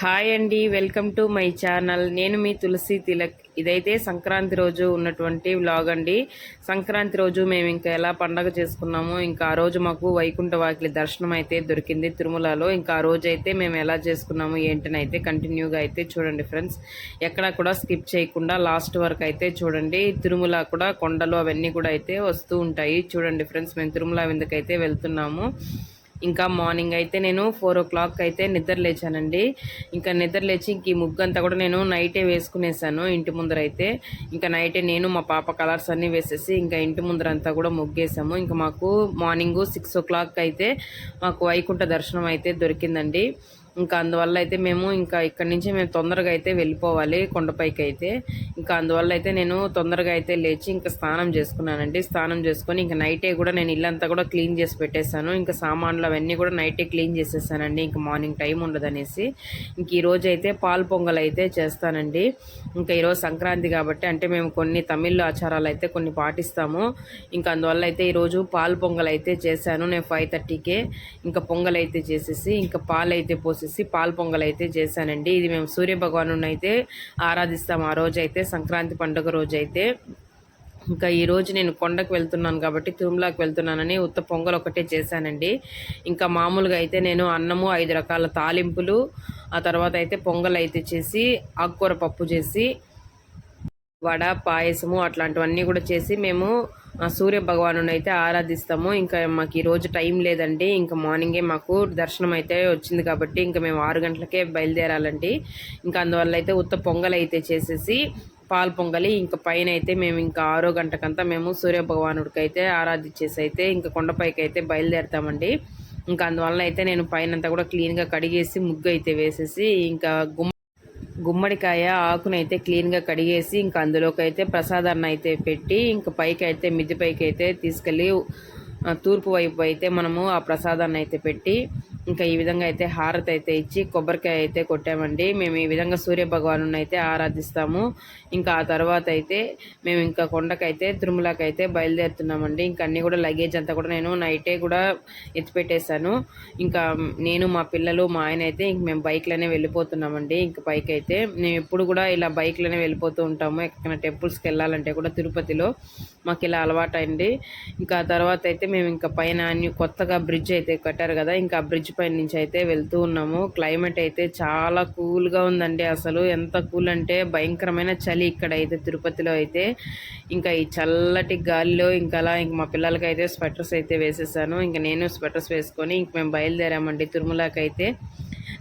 Hi అండి welcome to my channel. నేను మీ తులసి తిలక్. ఇదైతే సంక్రాంతి రోజు ఉన్నటువంటి వ్లాగ్ అండి. సంక్రాంతి రోజు మేము ఇంకా ఎలా పండగ చేసుకున్నాము ఇంకా ఆ రోజు మాకు వైకుంఠ వాకిలి దర్శనం అయితే దొరికింది తిరుమలలో. ఇంకా ఆ రోజు అయితే మేము ఎలా చేసుకున్నాము ఏంటని అయితే కంటిన్యూగా అయితే చూడండి ఫ్రెండ్స్. ఎక్కడ కూడా స్కిప్ చేయకుండా లాస్ట్ వరకు అయితే చూడండి. తిరుమల కూడా కొండలు అవన్నీ కూడా అయితే వస్తూ ఉంటాయి. చూడండి ఫ్రెండ్స్ మేము తిరుమల విందుకైతే వెళ్తున్నాము. ఇంకా మార్నింగ్ అయితే నేను ఫోర్ ఓ క్లాక్ అయితే నిద్ర లేచానండి. ఇంకా నిద్ర లేచి ఇంక ఈ ముగ్గు అంతా కూడా నేను నైటే వేసుకునేసాను ఇంటి ముందర అయితే. ఇంకా నైటే నేను మా పాప కలర్స్ అన్నీ వేసేసి ఇంకా ఇంటి ముందర అంతా కూడా ముగ్గేసాము. ఇంకా మాకు మార్నింగ్ సిక్స్ ఓ క్లాక్ అయితే మాకు వైకుంఠ దర్శనం అయితే దొరికిందండి. ఇంకా అందువల్ల అయితే మేము ఇంకా ఇక్కడి నుంచి మేము తొందరగా అయితే వెళ్ళిపోవాలి కొండపైకి అయితే ఇంకా అందువల్ల అయితే నేను తొందరగా అయితే లేచి ఇంకా స్నానం చేసుకున్నానండి. స్నానం చేసుకొని ఇంకా నైటే కూడా నేను ఇల్లంతా కూడా క్లీన్ చేసి పెట్టేశాను. ఇంకా సామాన్లు అవన్నీ కూడా నైటే క్లీన్ చేసేసానండి. ఇంకా మార్నింగ్ టైం ఉండదనేసి. ఇంక ఈరోజు అయితే పాలు పొంగల్ అయితే చేస్తానండి. ఇంకా ఈరోజు సంక్రాంతి కాబట్టి అంటే మేము కొన్ని తమిళ్ ఆచారాలు అయితే కొన్ని పాటిస్తాము. ఇంకా అందువల్ల అయితే ఈరోజు పాలు పొంగల్ అయితే చేశాను. నేను ఫైవ్ థర్టీకే. ఇంకా పొంగల్ అయితే చేసేసి ఇంకా పాలు అయితే పోసి వచ్చేసి పాలు పొంగల్ అయితే చేశానండి. ఇది మేము సూర్య భగవాను అయితే ఆరాధిస్తాం ఆ రోజు అయితే సంక్రాంతి పండుగ రోజు అయితే ఇంకా ఈరోజు నేను కొండకు వెళ్తున్నాను కాబట్టి తిరుమలకి వెళ్తున్నానని ఉత్త పొంగల్ ఒకటే చేశానండి. ఇంకా మామూలుగా అయితే నేను అన్నము ఐదు రకాల తాలింపులు ఆ తర్వాత అయితే పొంగల్ అయితే చేసి ఆకుకూర పప్పు చేసి వడ పాయసము అట్లాంటివన్నీ కూడా చేసి మేము సూర్య భగవాను అయితే ఆరాధిస్తాము. ఇంకా మాకు ఈరోజు టైం లేదండి. ఇంకా మార్నింగే మాకు దర్శనం అయితే వచ్చింది కాబట్టి ఇంకా మేము ఆరు గంటలకే బయలుదేరాలండి. ఇంకా అందువల్ల అయితే ఉత్త పొంగల్ అయితే చేసేసి పాలు పొంగలి ఇంకా పైన అయితే మేము ఇంకా ఆరో గంటకంతా మేము సూర్య భగవానుడికి అయితే ఆరాధించేసి అయితే ఇంకా కొండపైకి అయితే బయలుదేరుతామండి. ఇంకా అందువల్ల అయితే నేను పైన కూడా క్లీన్గా కడిగేసి ముగ్గు అయితే వేసేసి ఇంకా గుమ్మ గుమ్మడికాయ ఆకునైతే క్లీన్గా కడిగేసి ఇంకా అందులోకి అయితే ప్రసాదాన్ని అయితే పెట్టి ఇంకా పైకి అయితే మిద్ది పైకి అయితే తీసుకెళ్ళి తూర్పు వైపు అయితే మనము ఆ ప్రసాదాన్ని అయితే పెట్టి ఇంకా ఈ విధంగా అయితే హారతి అయితే ఇచ్చి కొబ్బరికాయ అయితే కొట్టామండి. మేము ఈ విధంగా సూర్య భగవాను అయితే ఆరాధిస్తాము. ఇంకా ఆ తర్వాత అయితే మేము ఇంకా కొండకైతే తిరుమలకైతే బయలుదేరుతున్నామండి. ఇంకా అన్నీ కూడా లగేజ్ అంతా కూడా నేను నైటే కూడా ఎత్తిపెట్టేశాను. ఇంకా నేను మా పిల్లలు మా ఆయన అయితే ఇంక మేము బైక్లోనే వెళ్ళిపోతున్నామండి. ఇంక పైకి అయితే మేము ఎప్పుడు కూడా ఇలా బైక్లోనే వెళ్ళిపోతూ ఉంటాము. ఎక్కడైనా టెంపుల్స్కి వెళ్ళాలంటే కూడా తిరుపతిలో మాకు ఇలా అలవాటు అయింది ఇంకా తర్వాత అయితే మేము ఇంకా పైన కొత్తగా బ్రిడ్జ్ అయితే కట్టారు కదా ఇంకా బ్రిడ్జ్ పైన నుంచి అయితే వెళ్తూ ఉన్నాము. క్లైమేట్ అయితే చాలా కూల్గా ఉందండి అసలు. ఎంత కూల్ అంటే భయంకరమైన చలి ఇక్కడ అయితే తిరుపతిలో అయితే. ఇంకా ఈ చల్లటి గాలిలో ఇంకా అలా ఇంక మా పిల్లలకి అయితే స్వెటర్స్ అయితే వేసేసాను. ఇంకా నేను స్వెటర్స్ వేసుకొని ఇంక మేము బయలుదేరామండి తిరుమలకైతే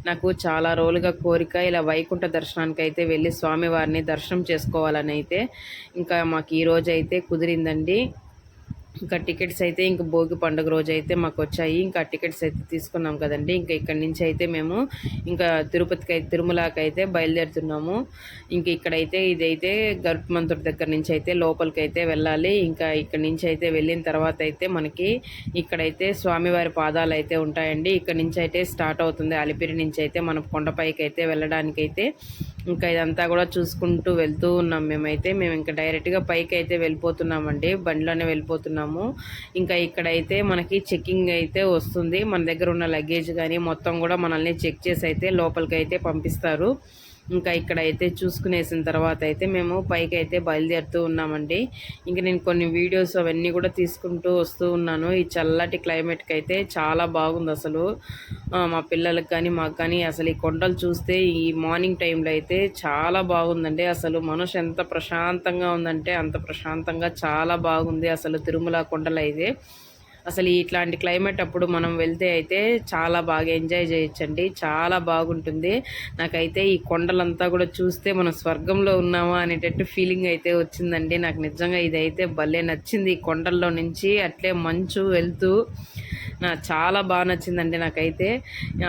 నాకు చాలా రోజులుగా కోరిక ఇలా వైకుంఠ దర్శనానికి అయితే వెళ్ళి స్వామివారిని దర్శనం చేసుకోవాలని అయితే. ఇంకా మాకు ఈ అయితే కుదిరిందండి. ఇంకా టికెట్స్ అయితే ఇంక భోగి పండుగ రోజు అయితే మాకు వచ్చాయి ఇంకా టికెట్స్ అయితే తీసుకున్నాం కదండి. ఇంకా ఇక్కడి నుంచి అయితే మేము ఇంకా తిరుపతికి అయితే తిరుమలకి అయితే బయలుదేరుతున్నాము. ఇంకా ఇక్కడైతే ఇదైతే గర్భమంతుడి దగ్గర నుంచి అయితే లోపలికి అయితే వెళ్ళాలి. ఇంకా ఇక్కడ నుంచి అయితే వెళ్ళిన తర్వాత అయితే మనకి ఇక్కడైతే స్వామివారి పాదాలు అయితే ఉంటాయండి. ఇక్కడ నుంచి అయితే స్టార్ట్ అవుతుంది. అలిపిరి నుంచి అయితే మనం కొండపైకి అయితే వెళ్ళడానికి అయితే ఇంకా ఇదంతా కూడా చూసుకుంటూ వెళ్తూ ఉన్నాం మేమైతే. మేము ఇంకా డైరెక్ట్గా పైకి అయితే వెళ్ళిపోతున్నామండి. బండిలోనే వెళ్ళిపోతున్నాము. ఇంకా ఇక్కడైతే మనకి చెక్కింగ్ అయితే వస్తుంది. మన దగ్గర ఉన్న లగేజ్ కానీ మొత్తం కూడా మనల్ని చెక్ చేసి అయితే లోపలికి అయితే పంపిస్తారు. ఇంకా ఇక్కడ అయితే చూసుకునేసిన తర్వాత అయితే మేము పైకి అయితే బయలుదేరుతూ ఉన్నామండి. ఇంకా నేను కొన్ని వీడియోస్ అవన్నీ కూడా తీసుకుంటూ వస్తూ ఉన్నాను. ఈ చల్లటి క్లైమేట్కి అయితే చాలా బాగుంది అసలు. మా పిల్లలకు కానీ మాకు కానీ అసలు ఈ కొండలు చూస్తే ఈ మార్నింగ్ టైంలో అయితే చాలా బాగుందండి. అసలు మనసు ఎంత ప్రశాంతంగా ఉందంటే అంత ప్రశాంతంగా చాలా బాగుంది అసలు తిరుమల కొండలు అయితే. అసలు ఇట్లాంటి క్లైమేట్ అప్పుడు మనం వెళ్తే అయితే చాలా బాగా ఎంజాయ్ చేయొచ్చండి. చాలా బాగుంటుంది. నాకైతే ఈ కొండలంతా కూడా చూస్తే మనం స్వర్గంలో ఉన్నామా అనేటట్టు ఫీలింగ్ అయితే వచ్చిందండి. నాకు నిజంగా ఇదైతే భలే నచ్చింది ఈ కొండల్లో నుంచి. అట్లే మంచు వెళ్తూ చాలా బాగా నచ్చిందండి నాకైతే.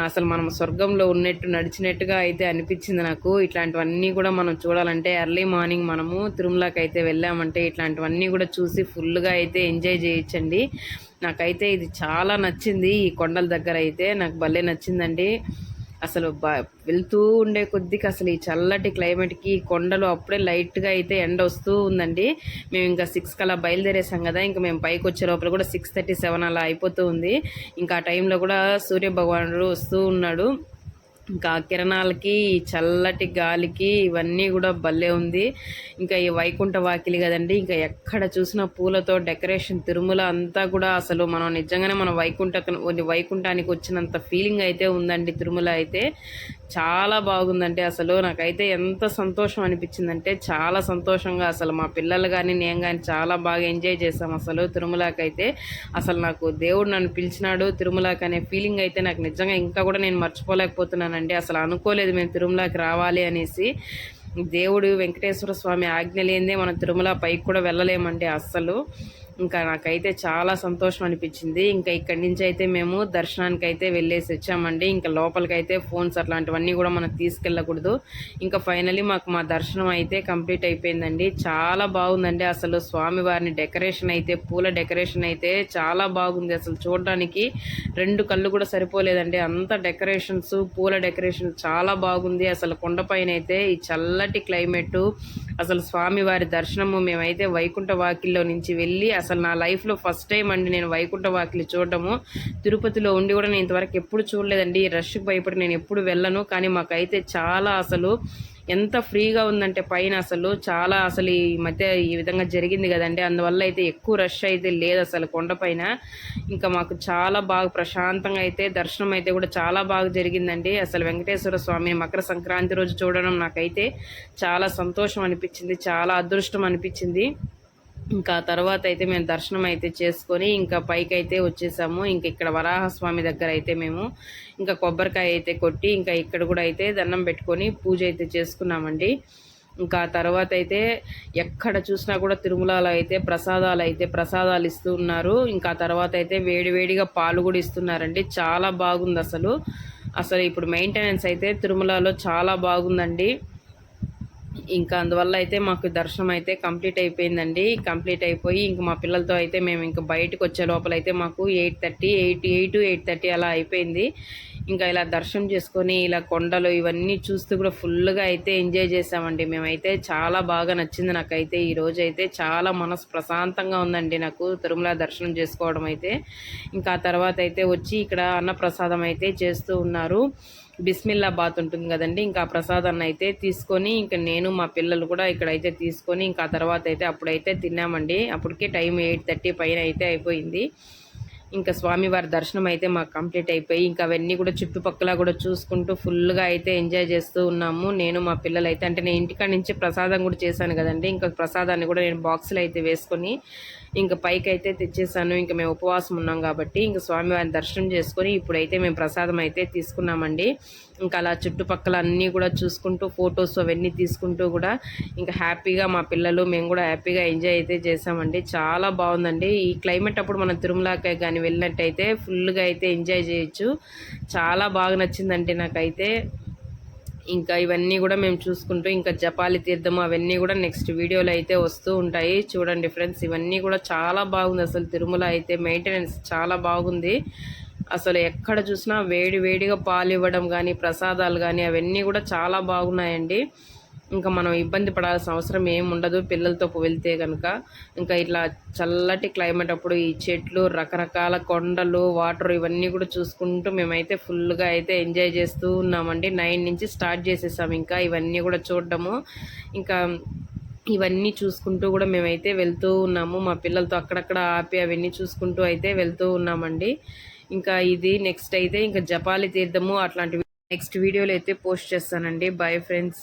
అసలు మనం స్వర్గంలో ఉన్నట్టు నడిచినట్టుగా అయితే అనిపించింది నాకు. ఇట్లాంటివన్నీ కూడా మనం చూడాలంటే ఎర్లీ మార్నింగ్ మనము తిరుమలకి అయితే వెళ్ళామంటే ఇట్లాంటివన్నీ కూడా చూసి ఫుల్గా అయితే ఎంజాయ్ చేయొచ్చండి. నాకైతే ఇది చాలా నచ్చింది ఈ కొండల దగ్గర అయితే. నాకు భలే నచ్చిందండి. అసలు వెళ్తూ ఉండే కొద్దికి అసలు ఈ చల్లటి క్లైమేట్కి కొండలు అప్పుడే లైట్గా అయితే ఎండ వస్తూ ఉందండి. మేము ఇంకా సిక్స్ కలా బయలుదేరేసాం కదా ఇంకా మేము పైకి వచ్చే లోపల కూడా సిక్స్ థర్టీ సెవెన్ అలా అయిపోతూ ఉంది. ఇంకా ఆ టైంలో కూడా సూర్య భగవానుడు వస్తూ ఉన్నాడు. ఇంకా కిరణాలకి చల్లటి గాలికి ఇవన్నీ కూడా భలే ఉంది. ఇంకా ఈ వైకుంఠ వాకిలి కదండి ఇంకా ఎక్కడ చూసినా పూలతో డెకరేషన్ తిరుమల అంతా కూడా అసలు మనం నిజంగానే మన వైకుంఠ వైకుంఠానికి వచ్చినంత ఫీలింగ్ అయితే ఉందండి తిరుమల అయితే. చాలా బాగుందండి అసలు. నాకైతే ఎంత సంతోషం అనిపించిందంటే చాలా సంతోషంగా అసలు మా పిల్లలు కానీ నేను కానీ చాలా బాగా ఎంజాయ్ చేసాం అసలు తిరుమలకైతే. అసలు నాకు దేవుడు నన్ను పిలిచినాడు తిరుమలకి అనే ఫీలింగ్ అయితే నాకు నిజంగా ఇంకా కూడా నేను మర్చిపోలేకపోతున్నాను మర్చిపోలేకపోతున్నానండి అసలు అనుకోలేదు మేము తిరుమలకి రావాలి అనేసి. దేవుడు వెంకటేశ్వర స్వామి ఆజ్ఞ లేనిదే మనం తిరుమల పైకి కూడా వెళ్ళలేమండి అస్సలు. ఇంకా నాకైతే చాలా సంతోషం అనిపించింది. ఇంకా ఇక్కడి నుంచి అయితే మేము దర్శనానికి అయితే వెళ్ళేసి వచ్చామండి. ఇంకా లోపలికైతే ఫోన్స్ అట్లాంటివన్నీ కూడా మనం తీసుకెళ్ళకూడదు. ఇంకా ఫైనలీ మాకు మా దర్శనం అయితే కంప్లీట్ అయిపోయిందండి. చాలా బాగుందండి. అసలు స్వామివారిని డెకరేషన్ అయితే పూల డెకరేషన్ అయితే చాలా బాగుంది. అసలు చూడడానికి రెండు కళ్ళు కూడా సరిపోలేదండి. అంత డెకరేషన్స్ పూల డెకరేషన్ చాలా బాగుంది. అసలు కొండపైన అయితే ఈ చల్లటి క్లైమేట్ అసలు స్వామివారి దర్శనము మేమైతే వైకుంఠ వాకిల్లో నుంచి వెళ్ళి అసలు నా లైఫ్లో ఫస్ట్ టైం అండి నేను వైకుంఠ వాకిలి చూడడము. తిరుపతిలో ఉండి కూడా నేను ఇంతవరకు ఎప్పుడు చూడలేదండి. రష్కి భయపడి నేను ఎప్పుడు వెళ్ళను. కానీ మాకైతే చాలా అసలు ఎంత ఫ్రీగా ఉందంటే పైన అసలు చాలా అసలు ఈ మధ్య ఈ విధంగా జరిగింది కదండి. అందువల్ల అయితే ఎక్కువ రష్ అయితే లేదు అసలు కొండపైన ఇంకా మాకు చాలా బాగా ప్రశాంతంగా అయితే దర్శనం అయితే కూడా చాలా బాగా జరిగిందండి. అసలు వెంకటేశ్వర స్వామి మకర సంక్రాంతి రోజు చూడడం నాకైతే చాలా సంతోషం అనిపించింది చాలా అదృష్టం అనిపించింది. ఇంకా తర్వాత అయితే మేము దర్శనం అయితే చేసుకొని ఇంకా పైకి అయితే వచ్చేసాము. ఇంకా ఇక్కడ వరాహస్వామి దగ్గర అయితే మేము ఇంకా కొబ్బరికాయ అయితే కొట్టి ఇంకా ఇక్కడ కూడా అయితే దండం పెట్టుకొని పూజ అయితే చేసుకున్నామండి. ఇంకా తర్వాత అయితే ఎక్కడ చూసినా కూడా తిరుమలలో అయితే ప్రసాదాలు అయితే ప్రసాదాలు ఇస్తూ ఉన్నారు. ఇంకా తర్వాత అయితే వేడివేడిగా పాలు కూడా ఇస్తున్నారండి. చాలా బాగుంది అసలు. అసలు ఇప్పుడు మెయింటెనెన్స్ అయితే తిరుమలలో చాలా బాగుందండి. ఇంకా అందువల్ల అయితే మాకు దర్శనం అయితే కంప్లీట్ అయిపోయిందండి. కంప్లీట్ అయిపోయి ఇంక మా పిల్లలతో అయితే మేము ఇంకా బయటకు వచ్చే లోపల అయితే మాకు eight thirty eight eight eight thirty అలా అయిపోయింది. ఇంకా ఇలా దర్శనం చేసుకొని ఇలా కొండలు ఇవన్నీ చూస్తూ కూడా ఫుల్గా అయితే ఎంజాయ్ చేసామండి. మేమైతే చాలా బాగా నచ్చింది నాకైతే ఈరోజు అయితే. చాలా మనసు ప్రశాంతంగా ఉందండి నాకు తిరుమల దర్శనం చేసుకోవడం అయితే. ఇంకా తర్వాత అయితే వచ్చి ఇక్కడ అన్నప్రసాదం అయితే చేస్తూ ఉన్నారు. బిస్మిల్లా బాత్ ఉంటుంది కదండి. ఇంకా ఆ ప్రసాదాన్ని అయితే తీసుకొని ఇంకా నేను మా పిల్లలు కూడా ఇక్కడైతే తీసుకొని ఇంకా తర్వాత అయితే అప్పుడైతే తిన్నామండి. అప్పటికే టైం ఎయిట్ థర్టీ పైన అయితే అయిపోయింది. ఇంకా స్వామివారి దర్శనం అయితే మాకు కంప్లీట్ అయిపోయి ఇంకా అవన్నీ కూడా చుట్టుపక్కల కూడా చూసుకుంటూ ఫుల్గా అయితే ఎంజాయ్ చేస్తూ ఉన్నాము. నేను మా పిల్లలు అయితే అంటే నేను ఇంటికాడ నుంచి ప్రసాదం కూడా చేశాను కదండి. ఇంకా ప్రసాదాన్ని కూడా నేను బాక్సులు అయితే వేసుకొని ఇంకా పైకి అయితే తెచ్చేసాను. ఇంకా మేము ఉపవాసం ఉన్నాం కాబట్టి ఇంకా స్వామివారిని దర్శనం చేసుకొని ఇప్పుడైతే మేము ప్రసాదం అయితే తీసుకున్నామండి. ఇంకా అలా చుట్టుపక్కల అన్నీ కూడా చూసుకుంటూ ఫొటోస్ అవన్నీ తీసుకుంటూ కూడా ఇంకా హ్యాపీగా మా పిల్లలు మేము కూడా హ్యాపీగా ఎంజాయ్ అయితే చేసామండి. చాలా బాగుందండి. ఈ క్లైమేట్ అప్పుడు మనం తిరుమలకి కానీ వెళ్ళినట్టయితే ఫుల్గా అయితే ఎంజాయ్ చేయొచ్చు. చాలా బాగా నచ్చిందండి నాకైతే. ఇంకా ఇవన్నీ కూడా మేము చూసుకుంటూ ఇంకా జపాలి తీర్థము అవన్నీ కూడా నెక్స్ట్ వీడియోలో అయితే వస్తూ ఉంటాయి. చూడండి ఫ్రెండ్స్ ఇవన్నీ కూడా చాలా బాగుంది. అసలు తిరుమల అయితే మెయింటెనెన్స్ చాలా బాగుంది. అసలు ఎక్కడ చూసినా వేడి వేడిగా పాలు ఇవ్వడం కానీ ప్రసాదాలు కానీ అవన్నీ కూడా చాలా బాగున్నాయండి. ఇంకా మనం ఇబ్బంది పడాల్సిన అవసరం ఏమి ఉండదు. పిల్లలతో వెళ్తే కనుక ఇంకా ఇట్లా చల్లటి క్లైమేట్ అప్పుడు ఈ చెట్లు రకరకాల కొండలు వాటర్ ఇవన్నీ కూడా చూసుకుంటూ మేమైతే ఫుల్గా అయితే ఎంజాయ్ చేస్తూ ఉన్నామండి. నైన్ నుంచి స్టార్ట్ చేసేసాం ఇంకా. ఇవన్నీ కూడా చూడడము. ఇంకా ఇవన్నీ చూసుకుంటూ కూడా మేమైతే వెళ్తూ ఉన్నాము. మా పిల్లలతో అక్కడక్కడ ఆపి అవన్నీ చూసుకుంటూ అయితే వెళ్తూ ఉన్నామండి. ఇంకా ఇది నెక్స్ట్ అయితే ఇంకా జపాలి తీర్థము. అట్లాంటివి నెక్స్ట్ వీడియోలో అయితే పోస్ట్ చేస్తానండి. Bye friends